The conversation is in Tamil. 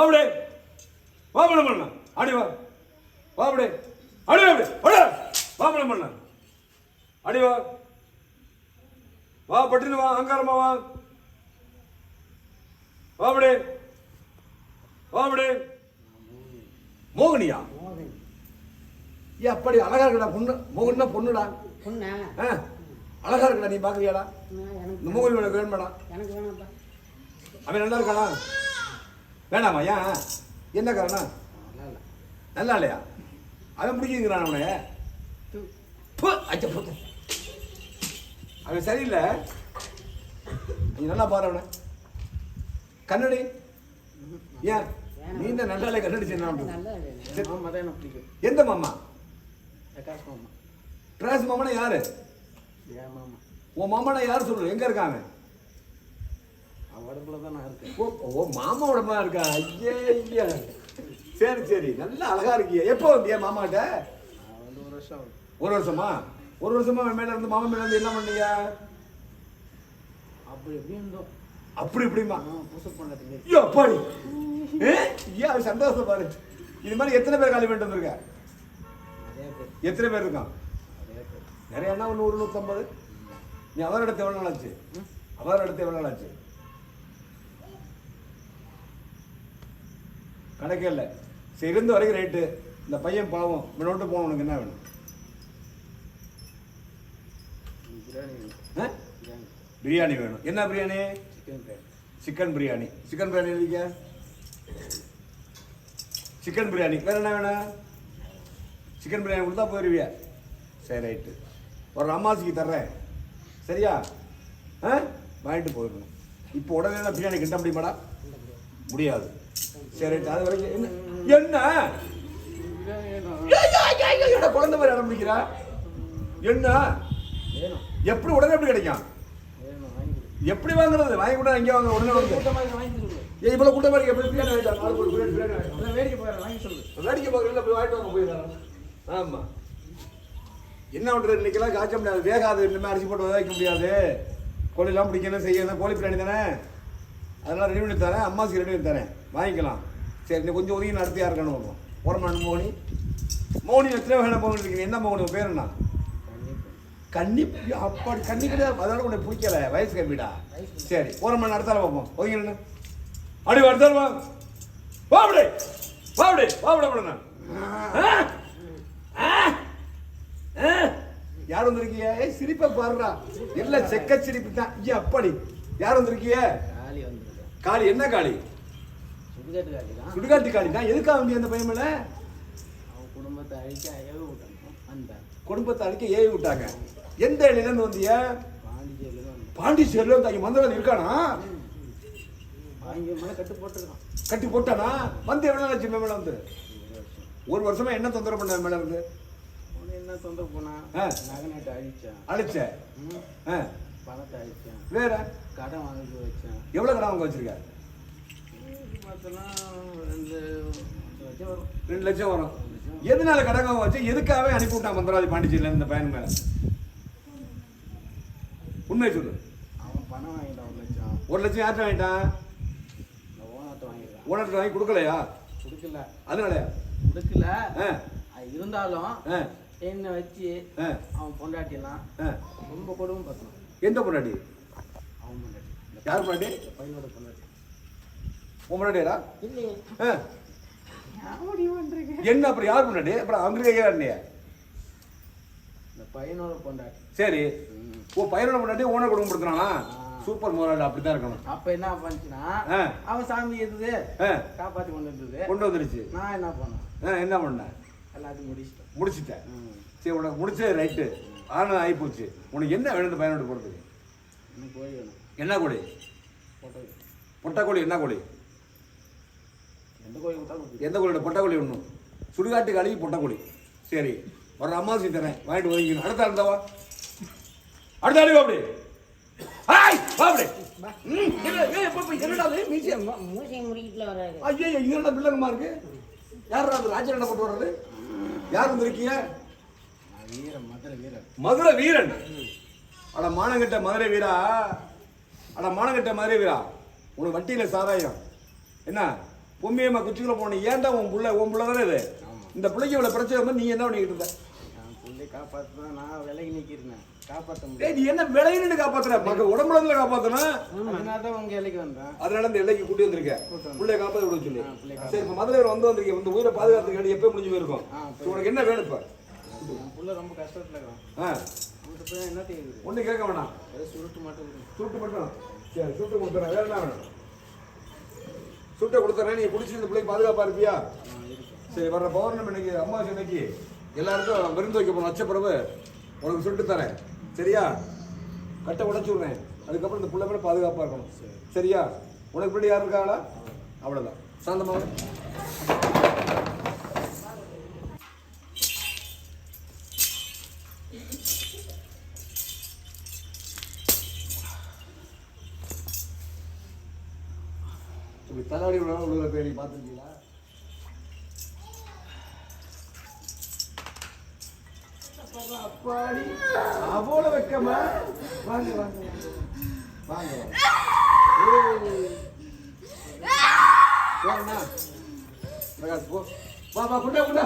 அப்படியே வா மேடம் பண்ண. அடி வா. வா அப்படியே அடி வா அப்படியே அடி. வா மேடம் பண்ண. அடி வா. வா பட்டினு வா அங்காரமா வா. வா அப்படியே வா அப்படியே மோகனியா ஏன் அப்படி அழகா இருக்குடா பொண்ணு. மோகன்னா பொண்ணுடா. பொண்ணா? ஆ, அழகா இருக்குடா நீ பாக்குறியாடா? இந்த மோகன் வேணுமாடா? எனக்கு வேணாம்ப்பா. அவன் நல்லா இருக்கானா வேணாமா ஏன் என்ன காரணம்? நல்லா இல்லை நல்லா இல்லையா அவன் பிடிக்குங்கிறான் அவனை. அவன் சரியில்லை. நீ நல்லா பாரு அவனை. கண்ணடி. ஏன்? நீ இந்த நல்லாலே எனக்கு பிடிக்கும். எந்த மாமா? பிரகாஷ் மாமனா யாரு? உன் மாமனா யாரு சொல்லு? எங்க இருக்காங்க அவடக்குள்ள தான் நான் இருக்கேன். ஓ ஓ மாமாவோட மாதிரி இருக்கா? ஐயே ஐயா. சரி சரி. நல்லா அழகா இருக்கிய. எப்போ வந்தியா மாமாட்ட? வந்து ஒரு வருஷம்? ஒரு வருஷமா ஒரு வருஷமா மேல இருந்து மாமா மேல இருந்து என்ன பண்ணீங்க? அப்படி எப்படி இருந்தோம். அப்படி இப்படிமா புதுசு பண்ணதுக்கு ஐயோ அப்பாடி ஐயா அது சந்தோஷம் பாரு. இது மாதிரி எத்தனை பேர் காலி பண்ணிட்டு வந்திருக்க? எத்தனை பேர் இருக்கான்? நிறைய நிறைய என்ன ஒரு நூறு நூற்றம்பது நீ அவர் இடத்து எவ்வளோ நாள் ஆச்சு? அவர் இடத்து எவ்வளோ நாள் ஆச்சு? கணக்கே இல்லை. சரி இருந்த வரைக்கும் ரைட்டு இந்த பையன் பாவம். வினோட்டு போன உனக்கு என்ன வேணும்? பிரியாணி. வேணும். பிரியாணி வேணும். என்ன பிரியாணி? சிக்கன் பிரியாணி. சிக்கன் பிரியாணி. எழுதிக்க சிக்கன் பிரியாணி. வேற என்ன வேணும்? சிக்கன் பிரியாணி கொடுத்தா போயிருவிய? சரி ரைட்டு ஒரு அம்மாசிக்கு தர்றேன். சரியா? ஆ? வாங்கிட்டு போயிடணும் இப்போ உடனே பிரியாணி கிட்ட முடியுமாடா? முடியாது. சரி அது வரைக்கும் என்ன? என்ன? குழந்தை மாதிரி அடம் பிடிக்கிறா என்ன எப்படி உடனே எப்படி கிடைக்கும்? எப்படி வாங்குறது? வாங்கி கூட இங்கே வாங்க உடனே வாங்க. கூட்டமாக இருக்கு, ஏய் இவ்வளோ கூட்டம் மாதிரி எப்படி பிரியாணி. அதான் வேடிக்கை போகிறேன் வாங்கி சொல்லு. வேடிக்கை பார்க்கறதுல போய் வாங்கிட்டு வாங்க போயிடலாம். ஆமா. என்ன பண்றது? இன்னைக்கெல்லாம் காய்ச்ச முடியாது வேகாது. இனிமே அரிசி போட்டு வைக்க முடியாது. கோழிலாம் பிடிக்கணும் செய்யணும். கோழி பிரியாணி தானே? அதெல்லாம் ரெடி பண்ணி தரேன். அம்மாவுக்கு ரெடி பண்ணி தரேன். வாங்கிக்கலாம். சரி நீ கொஞ்சம் ஒதுங்கி நடத்தியா இருக்கணும் ஓரமான மோகனி. மோகனி எத்தனை வேணும் மோகனி இருக்கீங்க என்ன மோகனி பேர் என்ன? கன்னி அப்படி கன்னி கிடையாது அதோட உன்னை பிடிக்கல வயசு கம்மிடா. சரி ஓரமான நடத்தால பார்ப்போம். நின்னு. அடி அடுத்தால வா வா அப்படி வா அப்படி வா அப்படி அப்படி யார் வந்திருக்கீங்க ஏய் சிரிப்பை பாருடா. எல்லாம் செக்க சிரிப்பு தான். ஐயா அப்படி. யார் வந்துருக்கேன் காளி என்ன காளி? சுடுகாட்டு காளி தான் எதுக்காக வந்திய அந்த பையன் மேல? அவன் குடும்பத்தை அழிக்க ஏவ விட்டான். வந்தேன். குடும்பத்தை அடிக்க ஏவி விட்டாங்க. எந்த இடையில இருந்து வந்திய? பாண்டிச்சேரியில் இருந்து அங்க மந்திரம் இருக்கானா? கட்டு போட்டுருக்கான். கட்டி போட்டானா? வந்து எவ்வளவு நாள் ஆச்சு மேல வந்து? ஒரு வருஷம் என்ன தொந்தரவு பண்ண மேல இருந்து என்ன தொந்தரவு ஆ. நகை நட்டு அழிச்சான். அழைச்ச? ம். ஆ, பணத்தை அழிச்சான். வேற? கடன் வாங்கி வச்சான். எவ்வளவு கடை வாங்க வச்சிருக்க? ரெண்டு லட்சம் வரும். எதனால வாங்க வச்சு எதுக்காகவே அனுப்பி விட்டான் மந்திராதி பாண்டிச்சேரியில இந்த பையன் மேல? உண்மை சொல்லு. அவன் பணம் வாங்கிட்டான் ஒரு லட்சம். ஒரு லட்சம் யார்கிட்ட வாங்கிட்டான் ஓனர்ட்ட வாங்கிடுறான் ஓனர்கிட்ட வாங்கி கொடுக்கலையா? கொடுக்கல. அதனாலயா கொடுக்கல. இருந்தாலும் என்னை வச்சு அவன் பொண்டாட்டிலாம். ரொம்ப கொடுமை பார்த்தான் எந்த பொண்டாட்டி? அவன் பொண்டாட்டி. யார் பொண்டாட்டி? பையனோட பொண்டாட்டி. உன் பண்ணுறீங்க என்ன அப்புறம் யார் பொண்டாட்டி அப்புறம் அவங்க கேட்கிறாருனே இந்த பையனோட பொண்டாட்டி. சரி. ஓ பையனோட பொண்டாட்டி ஓனர் குடும்பப்படுத்துறானா ஆ. சூப்பர் முதலாளி அப்படித்தான் இருக்கணும். அப்ப என்ன பண்ணுச்சுன்னா. அவன் சாமி இருந்தது காப்பாத்தி கொண்டு இருந்தது கொண்டு வந்துருச்சு. நான் என்ன பண்ணேன்? என்ன பண்ண? எல்லாத்தையும் முடிச்சிட்டேன். முடிச்சிட்டேன். சரி உனக்கு முடிச்சது ரைட்டு. ஆனால் ஆகிப்போச்சு உனக்கு என்ன வேணும் பையனோட போகிறதுக்கு எனக்கு கோழி வேணும். என்ன கோழி? போட்டோ பொட்டக்கோழி என்ன கோழி? எந்த கோழி பொட்டக்கோழி ஒன்றும் சுடுகாட்டு கழுவி பொட்டக்கோழி. சரி ஒரு அம்மாசி தரேன். வாங்கிட்டு ஒதுங்கிக்கணும் அடுத்த இருந்தாவா அடுத்த அடி அப்படி. பிள்ளைங்கம்மா இருக்கு? யார் அது? என்ன போட்டு வர்றது? யார் வந்திருக்கீங்க? மதுரை வீரன். அட மானங்கட்ட மதுரை வீரா? அட மானங்கட்ட மதுரை வீரா? உனக்கு வட்டியில சாராயம். என்ன? பொம்மியம்மா குச்சிக்குள்ள போன ஏன்டா உன் புள்ள உன் புள்ள தானே இது. இந்த பிள்ளைக்கு இவ்வளவு பிரச்சனை வந்து நீ என்ன பண்ணிக்கிட்டு இருந்த? புள்ளை காப்பாற்றுனா நான் விலகி நிற்கிறேன் காப்பாற்ற முடியும் நீ என்ன விளையின்னு காப்பாத்துற? மக்க உடம்புல இருந்து காப்பாத்தணும். அதனால தான் உங்க இலைக்கு வந்தேன். அதனால இந்த எல்லைக்கு கூட்டி வந்திருக்க. கூட்டி வந்தேன். பிள்ளைய காப்பாத்த விட சொல்லி. சரி இப்ப மதுரை வந்து வந்திருக்க இந்த உயிரை பாதுகாத்துக்கு எப்போ முடிஞ்சு போயிருக்கும்? உனக்கு என்ன வேணும் இப்ப? புள்ள ரொம்ப கஷ்டத்துல இருக்கான். என்ன ஒண்ணு கேட்க வேணாம். சுருட்டு மட்டும் சுட்டு மட்டும் சரி சுட்டு கொடுத்துறேன். வேற என்ன வேணும்? சுட்டை கொடுத்துறேன் நீ குடிச்சு இந்த பிள்ளைக்கு பாதுகாப்பா இருப்பியா? சரி வர்ற பௌர்ணமி இன்னைக்கு அம்மா இன்னைக்கு எல்லாருக்கும் விருந்து வைக்க போகணும் அச்சப்பிரபு உனக்கு சுட்டு தரேன். சரியா? கட்டை உடச்சி விடுறேன். அதுக்கப்புறம் இந்த பிள்ளை மேல பாதுகாப்பாக இருக்கணும். சரியா? உனக்கு பின்னாடி யார் இருக்காங்களா அவ்வளோதான் சாந்தமாக இப்படி தலைவலி விழா உள்ள பேர் நீ பார்த்துருக்கீங்களா? அப்பாடி அவ்வளோ வெக்கமா? வாங்க வாங்க வாங்க. வாங்க ஏய். பிரகாஷ் போ. வா வா குண்டா குண்டா